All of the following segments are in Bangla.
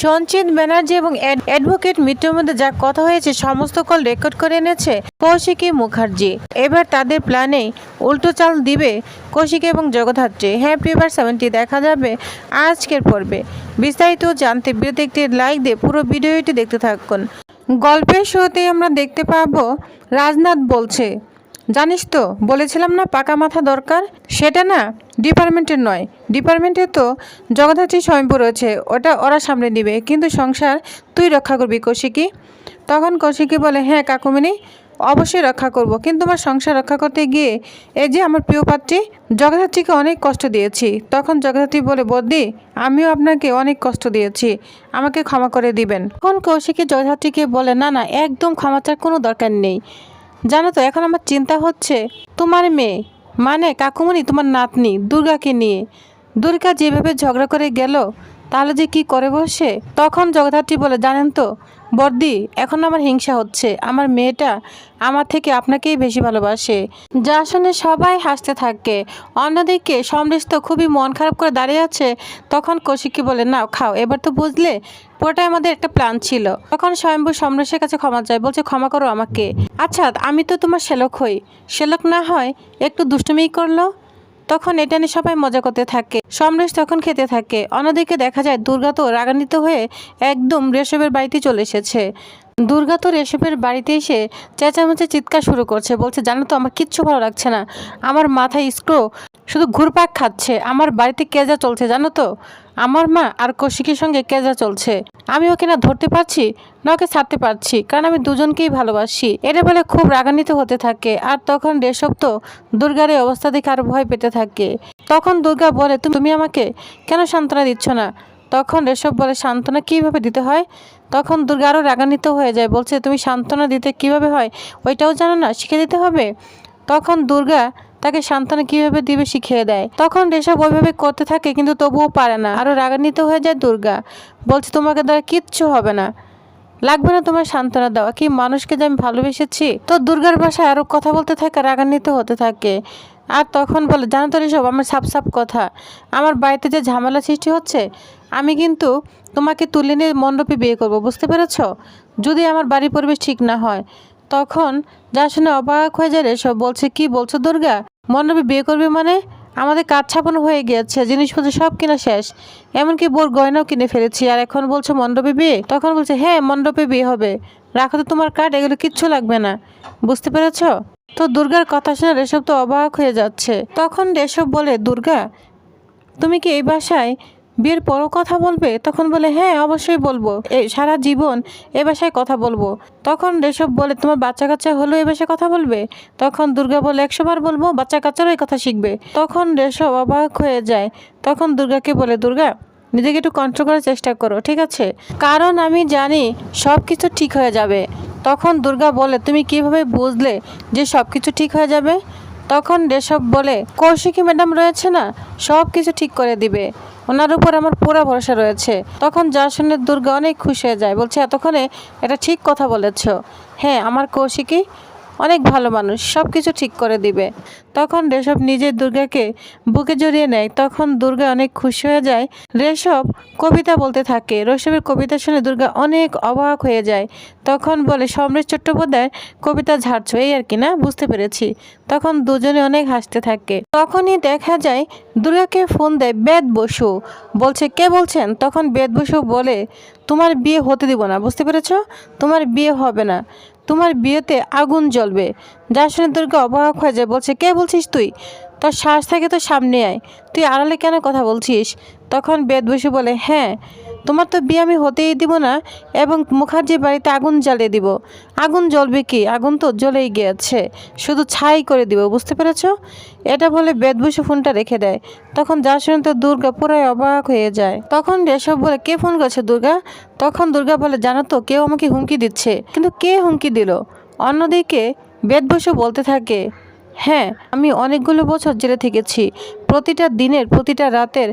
সঞ্চিত ব্যানার্জি এবং অ্যাডভোকেট মিত্রের মধ্যে যা কথা হয়েছে, সমস্ত কল রেকর্ড করে এনেছে কৌশিকী মুখার্জি। এবার তাদের প্ল্যানে উল্টো চাল দিবে কৌশিকী এবং জগদ্ধাত্রী। হ্যাঁ প্রিভার সেভেন্টি দেখা যাবে আজকের পর্বে। বিস্তারিত জানতে ভিডিওতে একটি লাইক দিয়ে পুরো ভিডিওটি দেখতে থাকুন। গল্পের শুরুতেই আমরা দেখতে পাবো রাজনাথ বলছে জানিস তো, বলেছিলাম না পাকা মাথা দরকার? সেটা না, ডিপার্টমেন্টের নয়। ডিপার্টমেন্টে তো জগদ্ধাত্রী স্বয়ংপুর রয়েছে, ওটা ওরা সামনে দিবে কিন্তু সংসার তুই রক্ষা করবি কৌশিকী? তখন কৌশিকী বলে হ্যাঁ কাকুমিনী অবশ্যই রক্ষা করব। কিন্তু আমার সংসার রক্ষা করতে গিয়ে, এই যে আমার প্রিয় পাত্রী, জগদ্ধাত্রীকে অনেক কষ্ট দিয়েছি। তখন জগদ্ধাত্রী বলে বদ্দি আমিও আপনাকে অনেক কষ্ট দিয়েছি। আমাকে ক্ষমা করে দিবেন। তখন কৌশিকী জগদ্ধাত্রীকে বলে, না না, একদম ক্ষমা চার কোনো দরকার নেই। জানো তো, এখন আমার চিন্তা হচ্ছে, তোমার মেয়ে মানে কাকুমণি, তোমার নাতনি, দুর্গাকে নিয়ে। দুর্গা যেভাবে ঝগড়া করে গেল, তাহলে যে কি করে বসে? তখন জগদ্ধাত্রী বলে, জানেন তো বর্দি, এখন আমার হিংসা হচ্ছে। আমার মেয়েটা আমার থেকে আপনাকেই বেশি ভালোবাসে। যা শুনে সবাই হাসতে থাকে। অন্যদিকে সমরেশ তো খুবই মন খারাপ করে দাঁড়িয়ে আছে। তখন কৌশিকী বলে, নাও, খাও। এবার তো বুঝলে, পুরোটাই আমাদের একটা প্ল্যান ছিল। তখন স্বয়ম্ভু সমরেশের কাছে ক্ষমা চায়, বলছে, ক্ষমা করো আমাকে। আচ্ছা আমি তো তোমার শ্যালক হই। শ্যালক না হয় একটু দুষ্টুমিই করল? তখন এটা নিয়ে সবাই মজা করতে থাকে। সমরেশ তখন খেতে থাকে। অন্যদিকে দেখা যায়, দুর্গা তো রাগান্বিত হয়ে একদম রেশবের বাড়িতে চলে এসেছে। দুর্গা তো রেশবের বাড়িতে এসে চেঁচামেচে, চিৎকার শুরু করছে। বলছে, জানো তো, আমার কিচ্ছু ভালো লাগছে না। আমার মাথায় স্ক্রো শুধু ঘুরপাক খাচ্ছে। আমার বাড়িতে কেজা চলছে জানো তো? আমার মা আর কৌশিকের সঙ্গে কেজা চলছে। আমি ওকে না ধরতে পারছি? না ওকে ছাড়তে পারছি। কারণ আমি দুজনকেই ভালোবাসি। এটা বলে খুব রাগান্বিত হতে থাকে। আর তখন রেশব তো দুর্গার এই অবস্থা দেখে আরও ভয় পেতে থাকে। তখন দুর্গা বলে "তুমি- আমাকে কেন সান্ত্বনা দিচ্ছ না? তখন রেশব বলে, সান্ত্বনা কীভাবে দিতে হয়? তখন দুর্গা আরও রাগান্বিত হয়ে যায়। বলছে, তুমি সান্ত্বনা দিতে কীভাবে হয়? ওইটাও জানো না? শিখে দিতে হবে? তখন দুর্গা তাকে সান্ত্বনা কীভাবে দিবে শিখিয়ে দেয়। তখন রেশব ওইভাবে করতে থাকে, কিন্তু তবুও পারে না। আরও রাগান্বিত হয়ে যায় দুর্গা। বলছে, তোমাকে দ্বারা কিচ্ছু হবে না। লাগবে না তোমার সান্ত্বনা দেওয়া। কি মানুষকে যে আমি ভালোবেসেছি? তো দুর্গার ভাষায় আরও কথা বলতে থাকে, রাগান্বিত হতে থাকে। আর তখন বলে, জানো তো ঋষভ, আমার সাপ সাপ কথা। আমার বাড়িতে যে ঝামেলা সৃষ্টি হচ্ছে, আমি কিন্তু তোমাকে তুলে নিয়ে মণ্ডপে বিয়ে করব, বুঝতে পেরেছ? যদি আমার বাড়ির পরিবেশ ঠিক না হয়। তখন যা শুনে অবাক হয়ে যায় রেশব বলছে, কি বলছো দুর্গা? মণ্ডপে বিয়ে করবে মানে? আমাদের কাজ ছাপানো হয়ে গিয়েছে জিনিসপত্র সব কিনা শেষ। এমনকি বোর গয়নাও কিনে ফেলেছি, আর এখন বলছো মণ্ডপে বিয়ে? তখন বলছে হ্যাঁ মণ্ডপে বিয়ে হবে। রাখো তো তোমার কার্ড, এগুলো কিচ্ছু লাগবে না। বুঝতে পেরেছ? তো দুর্গার কথা শুনে রেশব তো অবাক হয়ে যাচ্ছে। তখন রেশব বলে, দুর্গা, তুমি কি এই বাসায় বিয়ের পরও কথা বলবে? তখন বলে হ্যাঁ অবশ্যই বলব। সারা জীবন এ বাসায় কথা বলব। তখন রেশব বলে, তোমার বাচ্চা কাচ্চা হলেও এ বাসায় কথা বলবে? তখন দুর্গা বলে, একশো বার বলব, বাচ্চা কাচ্চারও এই কথা শিখবে। তখন রেশব অবাক হয়ে যায়। তখন দুর্গাকে বলে, দুর্গা, নিজেকে একটু কন্ট্রোল করার চেষ্টা করো, ঠিক আছে? কারণ আমি জানি সব কিছু ঠিক হয়ে যাবে। তখন দুর্গা বলে, তুমি কীভাবে বুঝলে যে সব কিছু ঠিক হয়ে যাবে? তখন রেশব বলে, কৌশিকী ম্যাডাম রয়েছে না? সব কিছু ঠিক করে দিবে। ওনার উপর আমার পুরো ভরসা রয়েছে। তখন যা শুনে দুর্গা অনেক খুশি হয়ে যায়। বলছে, এতক্ষণে এটা ঠিক কথা বলেছ। হ্যাঁ আমার কৌশিকী অনেক ভালো মানুষ সব কিছু ঠিক করে দিবে। তখন রেশব নিজে দুর্গাকে বুকে জড়িয়ে নেয়। তখন দুর্গা অনেক খুশি হয়ে যায়। রেশব কবিতা বলতে থাকে। রেশবের কবিতা শুনে দুর্গা অনেক অবাক হয়ে যায়। তখন বলে, সমরেশ চট্টোপাধ্যায় কবিতা ঝাড়ছ। এই আর কি, না? বুঝতে পেরেছি। তখন দুজনে অনেক হাসতে থাকে। তখনই দেখা যায়, দুর্গাকে ফোন দেয় বেদ বসু। বলছে, কে বলছেন? তখন বেদ বসু বলে, তোমার বিয়ে হতে দিব না, বুঝতে পেরেছ? তোমার বিয়ে হবে না। তোমার বিয়েতে আগুন জ্বলবে। যা শুনে দুর্গা অবাক হয়ে যায় বলছে কে বলছিস তুই? তোর শ্বাস থেকে তো সামনে আয়। তুই আড়ালে কেন কথা বলছিস? তখন বেদ বসু বলে হ্যাঁ তোমার তো বিয়ে আমি হতেই দিব না এবং মুখার্জির বাড়িতে আগুন জ্বালিয়ে দিব। আগুন জ্বলবে কি? আগুন তো জ্বলেই গিয়েছে। শুধু ছাই করে দিব, বুঝতে পেরেছ? এটা বলে বেদ বসু ফোনটা রেখে দেয়। তখন যা শুনে তো দুর্গা পুরাই অবাক হয়ে যায়। তখন রেশব বলে, কে ফোন করেছে দুর্গা? তখন দুর্গা বলে, জানো তো, কেউ আমাকে হুমকি দিচ্ছে। কিন্তু কে হুমকি দিল? অন্যদিকে বেদ বসু বলতে থাকে হ্যাঁ আমি অনেকগুলো বছর জেলে থেকেছি। প্রতিটা দিনের, প্রতিটা রাতের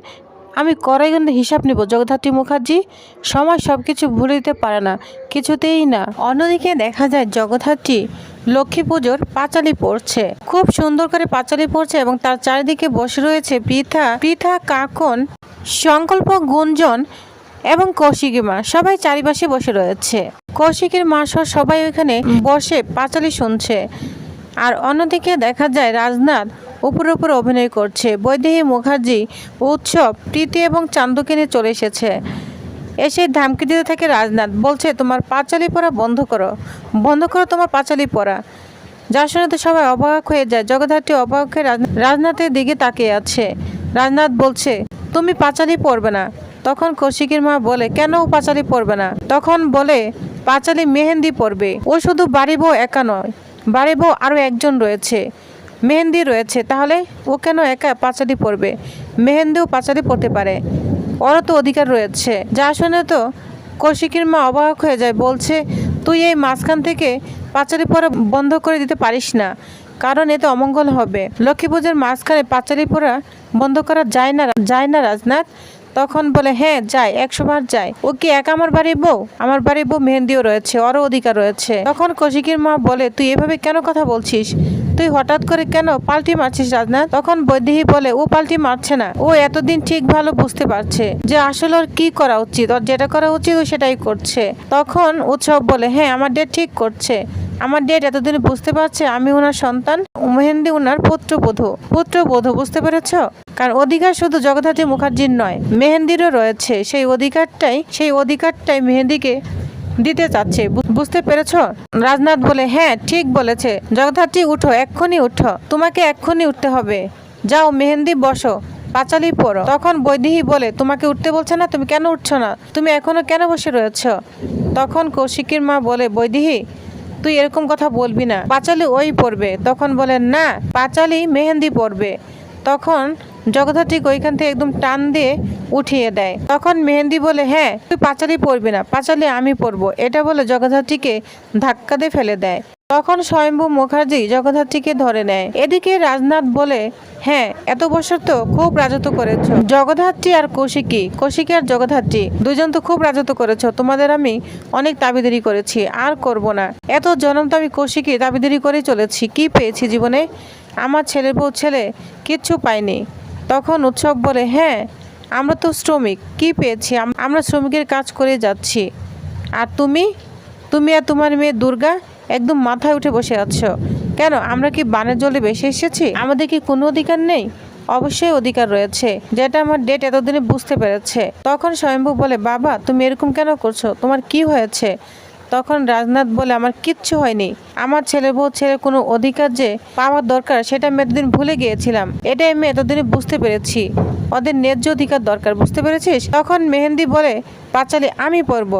আমি করাই কিন্তু হিসাব নেব। জগদ্ধাত্রী মুখার্জি, সময় সব কিছু ভুলে দিতে পারে না, কিছুতেই না। অন্যদিকে দেখা যায় জগদ্ধাত্রী লক্ষ্মী পুজোর পাঁচালি পড়ছে। খুব সুন্দর করে পাঁচালি পড়ছে এবং তার চারিদিকে বসে রয়েছে পৃথা পৃথা কাকন, সংকল্প, গুঞ্জন এবং কৌশিকী মা। সবাই চারিপাশে বসে রয়েছে। কৌশিকের মা সবাই ওখানে বসে পাঁচালি শুনছে। আর অন্যদিকে দেখা যায় রাজনাথ উপরে উপরে অভিনয় করছে। বৈদেহী মুখার্জি উৎসব, প্রীতি এবং চান্দুকে নিয়ে চলে এসেছে। এসে ধামকি দিতে থাকে রাজনাথ, বলছে, তোমার পাঁচালি পড়া বন্ধ করো। বন্ধ করো তোমার পাঁচালি পড়া যার শুনে তো সবাই অবাক হয়ে যায়। জগদ্ধাত্রী অবাক হয়ে রাজ- রাজনাথের দিকে তাকিয়ে আছে। রাজনাথ বলছে, তুমি পাঁচালি পড়বে না। তখন কৌশিকের মা বলে, কেন ও পাঁচালি পড়বে না? তখন বলে, পাঁচালি মেহেন্দি পড়বে ও শুধু বাড়ি বউ একা নয়। বাড়ি বউ আরও একজন রয়েছে। মেহেন্দি রয়েছে, তাহলে ও কেন একা পাঁচালি পড়বে মেহেন্দিও পাঁচালি পড়তে পারে। ওরও তো অধিকার রয়েছে। যা শুনে তো কৌশিকের মা অবাক হয়ে যায়, বলছে, তুই এই মাঝখান থেকে পাঁচালি পড়া বন্ধ করে দিতে পারিস না। কারণ এতে অমঙ্গল হবে। লক্ষ্মী পুজোর মাঝখানে পাঁচালি পড়া বন্ধ করা যায় না যায় না রাজনাথ। তখন বলে হ্যাঁ যাই একশো বার যাই। ও কি এক আমার বাড়ির বউ? আমার বাড়ির বউ মেহেন্দিও রয়েছে ওরও অধিকার রয়েছে। তখন কৌশিকের মা বলে, তুই এভাবে কেন কথা বলছিস? তুই হঠাৎ করে কেন পাল্টি মারছিস রাজনাথ? তখন বৈদেহী বলে, ও পাল্টি মারছে না। ও এতদিন ঠিক ভালো বুঝতে পারছে যে আসলে ওর কি করা উচিত। ওর যেটা করা উচিত ও সেটাই করছে। তখন উৎসব বলে হ্যাঁ আমার ডেট ঠিক করছে। আমার ডেট এতদিন বুঝতে পারছে আমি ওনার সন্তান, মেহেন্দি ওনার পুত্রবধূ পুত্রবধূ বুঝতে পেরেছ? কারণ অধিকার শুধু জগদ্ধাত্রী মুখার্জির নয়, মেহেন্দিরও রয়েছে। সেই অধিকারটাই সেই অধিকারটাই মেহেন্দিকে দিতে চাচ্ছে। বুঝতে পেরেছ? রাজনাথ বলে হ্যাঁ ঠিক বলেছে। জগদ্ধাত্রী, উঠো, এক্ষুনি উঠো। তোমাকে এক্ষুনি উঠতে হবে। যাও, মেহেন্দি বসো, পাঁচালি পড়ো তখন বৈদেহী বলে, তোমাকে উঠতে বলছে না, তুমি কেন উঠছো না? তুমি এখনও কেন বসে রয়েছ? তখন কৌশিকীর মা বলে, বৈদেহী তুই এরকম কথা বলবি না। পাঁচালি ওই পড়বে। তখন বলে, না, পাঁচালি মেহেন্দি পড়বে। তখন জগদ্ধাত্রীকে ওইখান থেকে একদম টান দিয়ে উঠিয়ে দেয়। তখন মেহেন্দি বলে হ্যাঁ তুই পাঁচালি পড়বি না। পাঁচালি আমি পড়ব এটা বলে জগদ্ধাত্রীকে ধাক্কা দিয়ে ফেলে দেয়। তখন স্বয়ম্ভু মুখার্জি জগদ্ধাত্রীকে ধরে নেয়। এদিকে রাজনাথ বলে হ্যাঁ এত বছর তো খুব রাজত্ব করেছ। জগদ্ধাত্রী আর কৌশিকী কৌশিকী আর জগদ্ধাত্রী, দুজন তো খুব রাজত্ব করেছ। তোমাদের আমি অনেক দাবিদারি করেছি, আর করব না। এত জনম তো আমি কৌশিকী দাবিদারি করেই চলেছি। কি পেয়েছি জীবনে? আমার ছেলের বউ ছেলে কিচ্ছু পাইনি তখন উৎসব বলে হ্যাঁ আমরা তো শ্রমিক, কি পেয়েছি? আমরা শ্রমিকের কাজ করে যাচ্ছি। আর তুমি? তুমি আর তোমার মেয়ে দুর্গা একদম মাথায় উঠে বসে আছো। কেন, আমরা কি বানের জলে বেশি এসেছি? আমাদের কি কোনো অধিকার নেই? অবশ্যই অধিকার রয়েছে। যেটা আমার ডেট এতদিনে বুঝতে পেরেছে। তখন স্বয়ম্ভু বলে, বাবা, তুমি এরকম কেন করছ? তোমার কি হয়েছে? তখন রাজনাথ বলে, আমার কিচ্ছু হয়নি। আমার ছেলে বউ ছেলে কোনো অধিকার যে পাওয়ার দরকার, সেটা আমি এতদিন ভুলে গিয়েছিলাম। এটাই আমি এতদিনে বুঝতে পেরেছি। ওদের ন্যায্য অধিকার দরকার, বুঝতে পেরেছিস? তখন মেহেন্দি বলে, পাঁচালি আমি পরব।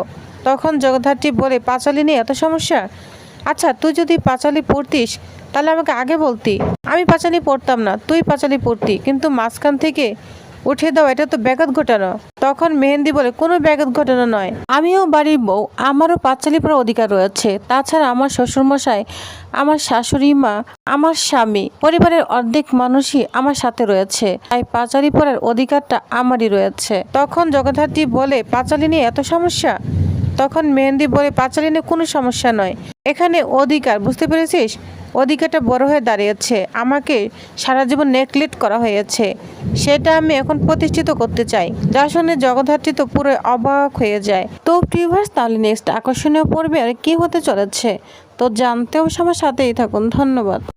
তখন জগদ্ধাত্রী বলে, পাঁচালি নিয়ে এত সমস্যা? আচ্ছা তুই যদি পাঁচালি পড়তিস তাহলে আমাকে আগে বলতি। আমি পাঁচালি পড়তাম না, তুই পাঁচালি পড়তি কিন্তু মাঝখান থেকে উঠে দাও, এটা তো ব্যাঘাত ঘটানো। তখন মেহেন্দি বলে, কোনো ব্যাঘাত ঘটানো নয়। আমিও বাড়ির বউ, আমারও পাঁচালি পড়ার অধিকার রয়েছে। তাছাড়া আমার শ্বশুরমশাই, আমার শাশুড়ি মা, আমার স্বামী, পরিবারের অর্ধেক মানুষই আমার সাথে রয়েছে। তাই পাঁচালি পড়ার অধিকারটা আমারই রয়েছে। তখন জগদ্ধাত্রী বলে, পাঁচালি নিয়ে এত সমস্যা? তখন মেহেন্দি বলে, পাঁচালি নিয়ে কোনো সমস্যা নয়। এখানে অধিকার, বুঝতে পেরেছিস? অধিকারটা বড় হয়ে দাঁড়িয়েছে। আমাকে সারা জীবন নেকলেট করা হয়েছে। সেটা আমি এখন প্রতিষ্ঠিত করতে চাই। যা শুনে জগদ্ধাত্রী তো পুরো অবাক হয়ে যায়। তো প্রিভার্স তাহলে নেক্সট আকর্ষণীয় পর্বে আর কি হতে চলেছে? তো জানতেও সবার সাথেই থাকুন। ধন্যবাদ।